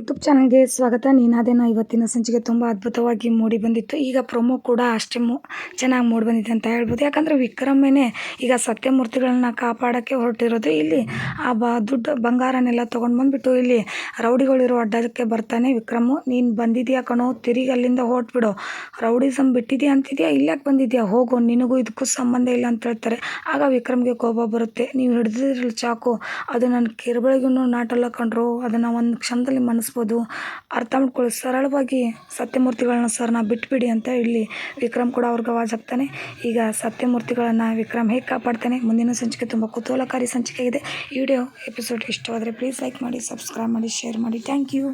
YouTube ಚಾನಲ್ಗೆ ಸ್ವಾಗತ. ನೀನಾದೇನ ಇವತ್ತಿನ ಸಂಚಿಕೆ ತುಂಬ ಅದ್ಭುತವಾಗಿ ಮೂಡಿ ಬಂದಿತ್ತು. ಈಗ ಪ್ರೊಮೋ ಕೂಡ ಅಷ್ಟೇ ಮು, ಚೆನ್ನಾಗಿ ಮೂಡಿ ಬಂದಿದೆ ಅಂತ ಹೇಳ್ಬೋದು. ಯಾಕಂದರೆ ವಿಕ್ರಮೇನೆ ಈಗ ಸತ್ಯಮೂರ್ತಿಗಳನ್ನ ಕಾಪಾಡೋಕ್ಕೆ ಹೊರಟಿರೋದು ಇಲ್ಲಿ. ಆ ಬ, ದುಡ್ಡು ಬಂಗಾರನೆಲ್ಲ ತೊಗೊಂಡು ಬಂದುಬಿಟ್ಟು ಇಲ್ಲಿ ರೌಡಿಗಳಿರೋ ಅಡ್ಡಕ್ಕೆ ಬರ್ತಾನೆ ವಿಕ್ರಮು. ನೀನು ಬಂದಿದ್ಯಾ ಕಣೋ? ತಿರುಗಿ ಅಲ್ಲಿಂದ ಹೊರಟ್ಬಿಡು. ರೌಡಿಸಮ್ ಬಿಟ್ಟಿದ್ಯಾ ಅಂತಿದ್ಯಾ? ಇಲ್ಲಾಕೆ ಬಂದಿದ್ಯಾ? ಹೋಗು, ನಿನಗೂ ಇದಕ್ಕೂ ಸಂಬಂಧ ಇಲ್ಲ ಅಂತ ಹೇಳ್ತಾರೆ. ಆಗ ವಿಕ್ರಮ್ಗೆ ಕೋಪ ಬರುತ್ತೆ. ನೀವು ಹಿಡಿದಿರಲಿ ಚಾಕು. ಅದು ನನ್ನ ಕಿರುಬಳಿಗೂ ನಾಟಲ್ಲ ಕಂಡ್ರು ಅದನ್ನು ಒಂದು ಕ್ಷಣದಲ್ಲಿ ಮನ್ನಿಸ್ಬೋದು ಅರ್ಥ ಮಾಡ್ಕೊಳ್ಳಿ ಸರಳವಾಗಿ ಸತ್ಯಮೂರ್ತಿಗಳನ್ನ ಸರ್ನ ಬಿಟ್ಬಿಡಿ ಅಂತ ಇಲ್ಲಿ ವಿಕ್ರಮ್ ಕೂಡ ಅವ್ರಿಗೆ ಆವಾಜ್ ಆಗ್ತಾನೆ ಈಗ ಸತ್ಯಮೂರ್ತಿಗಳನ್ನು ವಿಕ್ರಮ್ ಹೇಗೆ ಕಾಪಾಡ್ತಾನೆ? ಮುಂದಿನ ಸಂಚಿಕೆ ತುಂಬ ಕುತೂಹಲಕಾರಿ ಸಂಚಿಕೆ ಇದೆ. ಈ ವಿಡಿಯೋ ಎಪಿಸೋಡ್ ಇಷ್ಟವಾದರೆ ಪ್ಲೀಸ್ ಲೈಕ್ ಮಾಡಿ ಸಬ್ಸ್ಕ್ರೈಬ್ ಮಾಡಿ ಶೇರ್ ಮಾಡಿ. Thank you